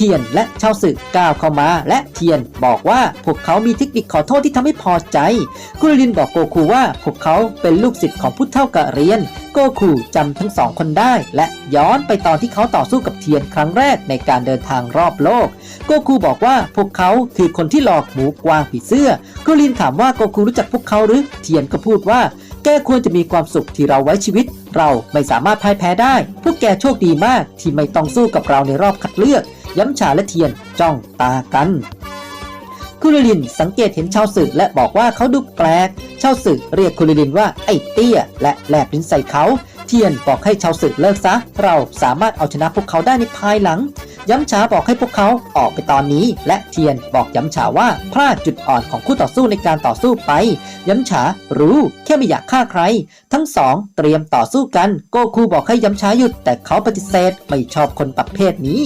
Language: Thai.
ทียนและชาวสึกก้าวเข้ามา และเทียนบอกว่าพวกเขามีเทคนิคขอโทษที่ทำให้พอใจ กุลินบอกโกคูว่าพวกเขาเป็นลูกศิษย์ของผู้เท่ากะเรียน โกคูจำทั้งสองคนได้ และย้อนไปตอนที่เขาต่อสู้กับเทียนครั้งแรกในการเดินทางรอบโลก โกคูบอกว่าพวกเขาคือคนที่หลอกหมูกวางผีเสื้อ กุลลินถามว่าโกคูรู้จักพวกเขาหรือ เทียนก็พูดว่าแกควรจะมีความสุขที่เราไว้ชีวิต เราไม่สามารถพ่ายแพ้ได้ พวกแกโชคดีมากที่ไม่ต้องสู้กับเราในรอบคัดเลือก ย้ำฉาและเทียนจ้องตากันคุริลินสังเกตเห็นชาวสึกและบอกว่าเขาดูแปลกชาวสึกเรียกคุริลินว่าไอ้เตี้ย และแลบลิ้นใส่เขาเทียนบอกให้ชาวสึกเลิกซะ เราสามารถเอาชนะพวกเขาได้ในภายหลัง ย้ำฉาบอกให้พวกเขาออกไปตอนนี้ และเทียนบอกย้ำฉาว่าพลาดจุดอ่อนของคู่ต่อสู้ในการต่อสู้ไป ย้ำฉารู้แค่ไม่อยากฆ่าใคร ทั้งสองเตรียมต่อสู้กัน โกคูบอกให้ย้ำฉาหยุดแต่เขาปฏิเสธไม่ชอบคนประเภทนี้